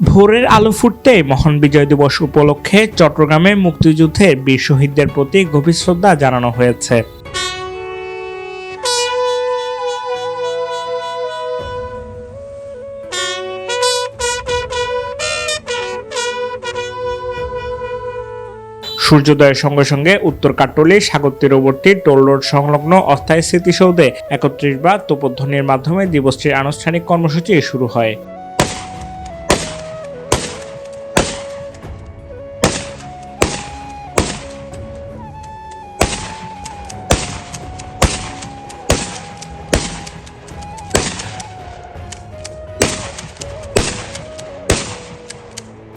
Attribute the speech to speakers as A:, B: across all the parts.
A: ভোরের আলো ফুটতে মহান বিজয় দিবস উপলক্ষে চট্টগ্রামে মুক্তিযুদ্ধের বীর শহীদদের প্রতি গভীর শ্রদ্ধা জানানো হয়েছে। সূর্যোদয়ের সঙ্গে সঙ্গে উত্তর কাট্টলি সাগর তীরবর্তী, টোল রোড সংলগ্ন অস্থায়ী স্মৃতিসৌধে একত্রিশ বার তোপধ্বনির মাধ্যমে দিবসটির আনুষ্ঠানিক কর্মসূচি শুরু হয়।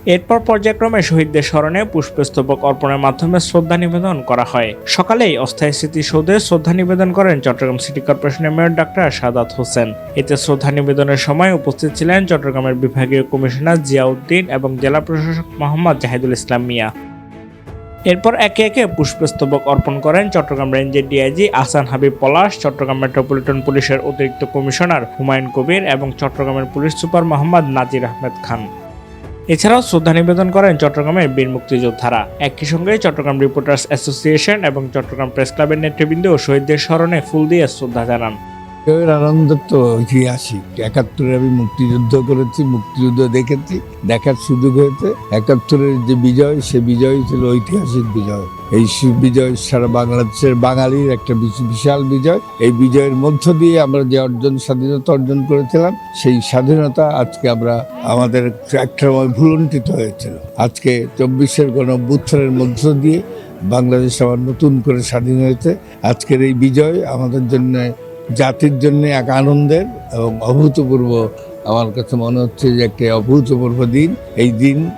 A: এরপর পর্যায়ক্রমে শহীদদের স্মরণে পুষ্পস্তবক অর্পণের মাধ্যমে শ্রদ্ধা নিবেদন করা হয়। সকালেই অস্থায়ী স্মৃতিসৌধে শ্রদ্ধা নিবেদন করেন চট্টগ্রাম সিটি কর্পোরেশনের মেয়র ডাক্তার সাদাত হোসেন। এতে শ্রদ্ধা নিবেদনের সময় উপস্থিত ছিলেন চট্টগ্রামের বিভাগীয় কমিশনার জিয়াউদ্দিন এবং জেলা প্রশাসক মোহাম্মদ জাহিদুল ইসলাম মিয়া। এরপর একে একে পুষ্পস্তবক অর্পণ করেন চট্টগ্রাম রেঞ্জের ডিআইজি আহসান হাবিব পলাশ, চট্টগ্রাম মেট্রোপলিটন পুলিশের অতিরিক্ত কমিশনার হুমায়ুন কবির এবং চট্টগ্রামের পুলিশ সুপার মোহাম্মদ নাজির আহমেদ খান। এছাড়াও শ্রদ্ধা নিবেদন করেন চট্টগ্রামের বীর মুক্তিযোদ্ধারা। একই সঙ্গে চট্টগ্রাম রিপোর্টার্স অ্যাসোসিয়েশন এবং চট্টগ্রাম প্রেস ক্লাবের নেতৃবৃন্দ শহীদদের স্মরণে ফুল দিয়ে শ্রদ্ধা জানান।
B: আনন্দ তো ঐতিহাসিক একাত্তরে আমি মুক্তিযুদ্ধ করেছি, মুক্তিযুদ্ধ দেখেছি, দেখার সুযোগ হয়েছে। একাত্তরের যে বিজয়, সে বিজয় ছিল ঐতিহাসিক বিজয়। এই সু- বিজয় সারা বাংলাদেশের বাঙালির একটা বিশ- বিশাল বিজয়। এই বিজয়ের মধ্য দিয়ে আমরা যে অর্জন, স্বাধীনতা অর্জন করেছিলাম, সেই স্বাধীনতা আজকে আমরা আমাদের একটা ভুলণ্ঠিত হয়েছিল। আজকে চব্বিশের গণ মধ্য দিয়ে বাংলাদেশ আবার নতুন করে স্বাধীন হয়েছে। আজকের এই বিজয় আমাদের জন্য, জাতির জন্য এক আনন্দের এবং অভূতপূর্ব। আমার কাছে মনে হচ্ছে যে একটি অভূতপূর্ব দিন। এই দিন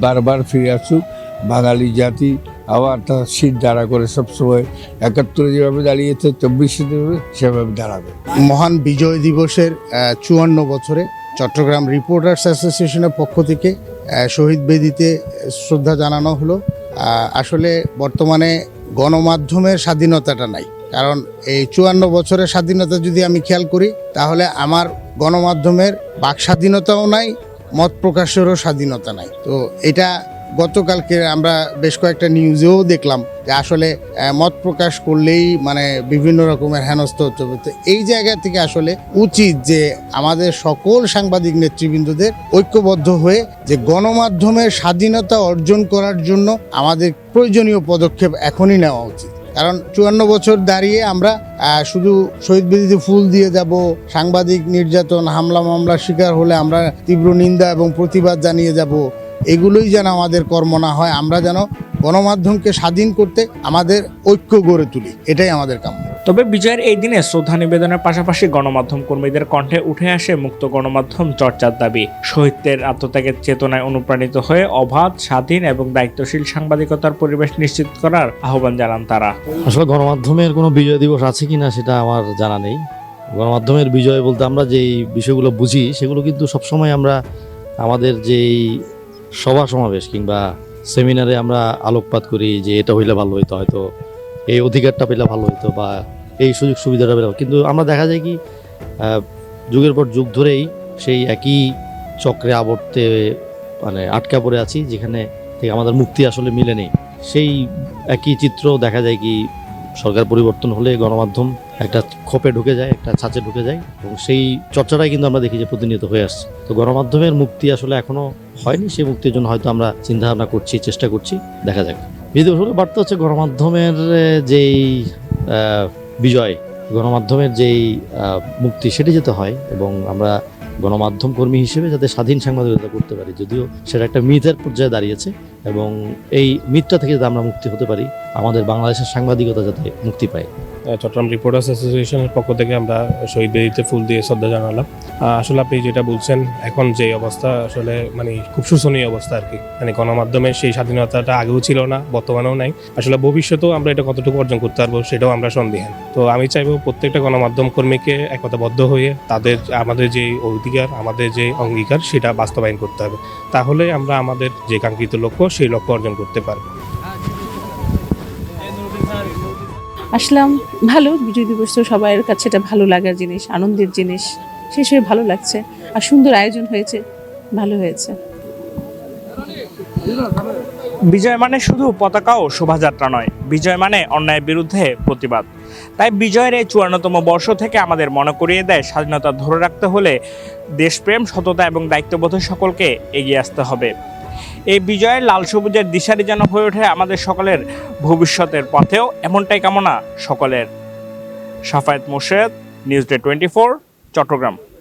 B: বারবার ফিরে আসুক। বাঙালি জাতি আবার তার শীত দাঁড়া করে সবসময় একাত্তরে যেভাবে দাঁড়িয়েছে, চব্বিশে যেভাবে সেভাবে দাঁড়াবে।
C: মহান বিজয় দিবসের চুয়ান্ন বছরে চট্টগ্রাম রিপোর্টার্স অ্যাসোসিয়েশনের পক্ষ থেকে শহীদ বেদিতে শ্রদ্ধা জানানো হলো। আসলে বর্তমানে গণমাধ্যমের স্বাধীনতাটা নাই। কারণ এই চুয়ান্ন বছরের স্বাধীনতা যদি আমি খেয়াল করি, তাহলে আমার গণমাধ্যমের বাক স্বাধীনতাও নাই, মত প্রকাশেরও স্বাধীনতা নাই। তো এটা গতকালকে আমরা বেশ কয়েকটা নিউজেও দেখলাম যে আসলে মত প্রকাশ করলেই মানে বিভিন্ন রকমের হেনস্থ হবে। তো এই জায়গা থেকে আসলে উচিত যে আমাদের সকল সাংবাদিক নেতৃবৃন্দদের ঐক্যবদ্ধ হয়ে যে গণমাধ্যমের স্বাধীনতা অর্জন করার জন্য আমাদের প্রয়োজনীয় পদক্ষেপ এখনই নেওয়া উচিত। কারণ চুয়ান্ন বছর দাঁড়িয়ে আমরা শুধু শহীদ বেদিতে ফুল দিয়ে যাব, সাংবাদিক নির্যাতন, হামলা মামলার শিকার হলে আমরা তীব্র নিন্দা এবং প্রতিবাদ জানিয়ে যাব এগুলোই যেন আমাদের কর্ম না হয় আমরা যেন গণমাধ্যমকে স্বাধীন করতে আমাদের ঐক্য গড়ে তুলি এটাই আমাদের কাম্য।
A: তবে বিজয়ের এই দিনে শ্রদ্ধা নিবেদনের পাশাপাশি গণমাধ্যম কর্মীদের কণ্ঠে উঠে আসে মুক্ত গণমাধ্যম চর্চার দাবি। শহীদদের আত্মত্যাগের চেতনায় অনুপ্রাণিত হয়ে অবাধ স্বাধীন এবং দায়িত্বশীল সাংবাদিকতার পরিবেশ নিশ্চিত করার আহ্বান জানান তারা।
D: আসলে গণমাধ্যমের কোনো বিজয় দিবস আছে কি না সেটা আমার জানা নেই। গণমাধ্যমের বিজয় বলতে আমরা যেই বিষয়গুলো বুঝি সেগুলো কিন্তু সবসময় আমরা আমাদের যেই সভা সমাবেশ কিংবা সেমিনারে আমরা আলোকপাত করি যে এটা হইলে ভালো হইতো, হয়তো এই অধিকারটা পেলে ভালো হইতো বা এই সুযোগ সুবিধাটা পেলে। কিন্তু আমরা দেখা যায় কি যুগের পর যুগ ধরেই সেই একই চক্রে আবর্তে মানে আটকা পড়ে আছি, যেখানে থেকে আমাদের মুক্তি আসলে মিলে নেই সেই একই চিত্র দেখা যায় কি, সরকার পরিবর্তন হলে গণমাধ্যম একটা খোপে ঢুকে যায়, একটা ছাঁচে ঢুকে যায়, এবং সেই চর্চাটাই কিন্তু আমরা দেখি যে প্রতিনিয়ত হয়ে আসছে তো গণমাধ্যমের মুক্তি আসলে এখনও হয়নি, সেই মুক্তির জন্য হয়তো আমরা চিন্তা ভাবনা করছি, চেষ্টা করছি, দেখা যাক। আসলে বার্তা হচ্ছে গণমাধ্যমের যেই বিজয়, গণমাধ্যমের যেই মুক্তি সেটি যেতে হয় এবং আমরা গণমাধ্যম কর্মী হিসেবে যাতে স্বাধীন সাংবাদিকতা করতে পারি, যদিও সেটা একটা মিথের পর্যায়ে দাঁড়িয়েছে এবং এই মিথটা থেকে যাতে আমরা মুক্তি হতে পারি, আমাদের বাংলাদেশের সাংবাদিকতা যাতে মুক্তি পায়।
E: চট্টগ্রাম রিপোর্টার্স অ্যাসোসিয়েশনের পক্ষ থেকে আমরা শহীদ বেদিতে ফুল দিয়ে শ্রদ্ধা জানালাম। আসলে আপনি যেটা বলছেন, এখন যে অবস্থা, আসলে মানে খুব শোচনীয় অবস্থা আর কি। মানে গণমাধ্যমের সেই স্বাধীনতাটা আগেও ছিল না, বর্তমানেও নাই। আসলে ভবিষ্যতেও আমরা এটা কতটুকু অর্জন করতে পারব সেটাও আমরা সন্দেহান তো আমি চাইব প্রত্যেকটা গণমাধ্যম কর্মীকে একতাবদ্ধ হয়ে তাদের, আমাদের যে অধিকার, আমাদের যে অঙ্গীকার, সেটা বাস্তবায়ন করতে হবে। তাহলে আমরা আমাদের যে কাঙ্ক্ষিত লক্ষ্য, সেই লক্ষ্য অর্জন করতে পারব।
F: আসলাম। ভালো, বিজয় দিবস তো সবার কাছে এটা ভালো লাগার জিনিস, আনন্দের জিনিস। শেষ হয়ে ভালো লাগছে আর সুন্দর আয়োজন হয়েছে, ভালো হয়েছে।
A: বিজয় মানে শুধু পতাকা ও শোভাযাত্রা নয়, বিজয় মানে অন্যায়ের বিরুদ্ধে প্রতিবাদ। তাই বিজয়ের এই চুয়ান্নতম বর্ষ থেকে আমাদের মনে করিয়ে দেয় স্বাধীনতা ধরে রাখতে হলে দেশপ্রেম, সততা এবং দায়িত্ববোধের সকলকে এগিয়ে আসতে হবে। এই বিজয়ের লাল সবুজের দিশারি যেন হয়ে ওঠে আমাদের সকলের ভবিষ্যতের পথেও এমনটাই কামনা সকলের। Safayet Morshed news day twenty Chattogram.